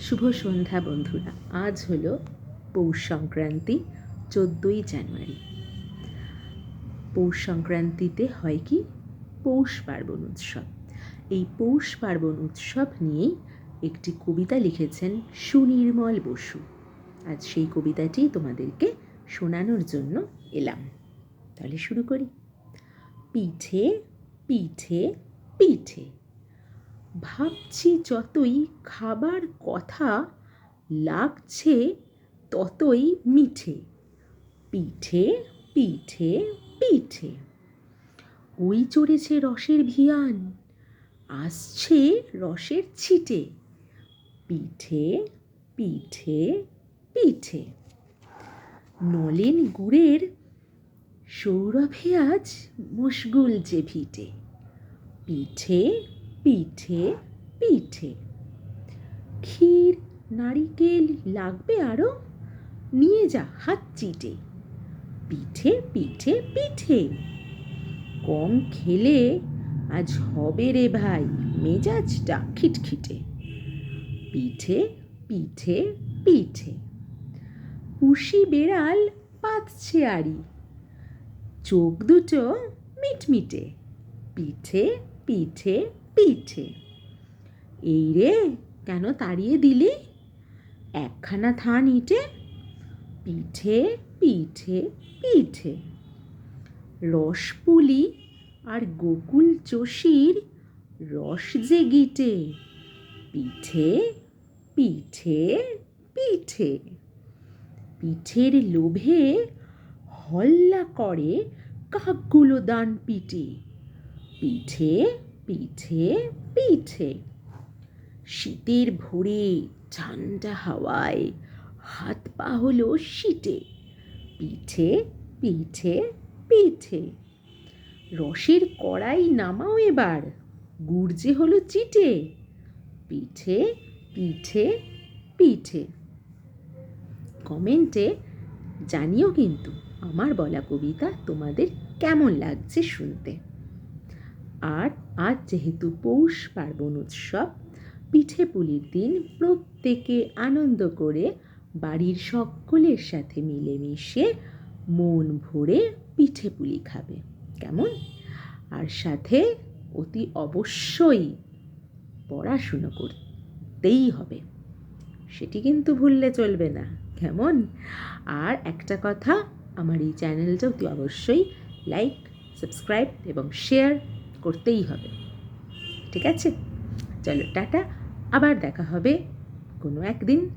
শুভ সন্ধ্যা বন্ধুরা। আজ হলো পৌষ সংক্রান্তি, চোদ্দোই জানুয়ারি। পৌষ সংক্রান্তিতে হয় কি? পৌষ পার্বণ উৎসব। এই পৌষ পার্বণ উৎসব নিয়েই একটি কবিতা লিখেছেন সুনির্মল বসু। আজ সেই কবিতাটি তোমাদেরকে শোনানোর জন্য এলাম। তাহলে শুরু করি। পিঠে পিঠে পিঠে। ভাবছি যতই খাবার কথা লাগছে ততই মিঠে। পিঠে পিঠে পিঠে। ওই চড়েছে রসের ভিয়ান, আসছে রসের ছিটে। পিঠে পিঠে পিঠে। নলেন গুড়ের সৌরভে আজ মশগুল যে ভিটে। পিঠে পিঠে পিঠে। ক্ষীর, নারিকেল লাগবে আরও নিয়ে যা হাত চিটে। পিঠে পিঠে পিঠে। কম খেলে আজ হবে রে ভাই মেজাজটা খিটখিটে। পিঠে পিঠে পিঠে। পুষি বেড়াল পাতছে আড়ি। চোখ দুটো মিটমিটে। পিঠে পিঠে পিঠে। এই রে, কেন তাড়িয়ে দিলি? একখানা থান ইটে, পিঠে পিঠে পিঠে। রসপুলি আর গোকুল চষির রস যে গিটে, পিঠে পিঠে পিঠে। পিঠের লোভে হল্লা করে কাকগুলো দান পিটে পিঠে পিঠে পিঠে। শীতের ভোরে ঠান্ডা হাওয়ায় হাত পা হলো শীতে, পিঠে পিঠে পিঠে। রসের কড়াই নামাও এবার যে হলো চিটে, পিঠে পিঠে পিঠে। কমেন্টে জানিও কিন্তু আমার বলা কবিতা তোমাদের কেমন লাগছে শুনতে। আর আজ যেহেতু পৌষ পার্বণ উৎসব, পিঠে পুলির দিন প্রত্যেকে আনন্দ করে বাড়ির সকলের সাথে মিলেমিশে মন ভরে পিঠে পুলি খাবে। কেমন? আর সাথে অতি অবশ্যই পড়াশুনো করতেই হবে। সেটি কিন্তু ভুললে চলবে না। কেমন? আর একটা কথা, আমার এই চ্যানেলটা অতি অবশ্যই লাইক, সাবস্ক্রাইব এবং শেয়ার করতেই হবে। ঠিক আছে? চলো টাটা। আবার দেখা হবে কোনো একদিন।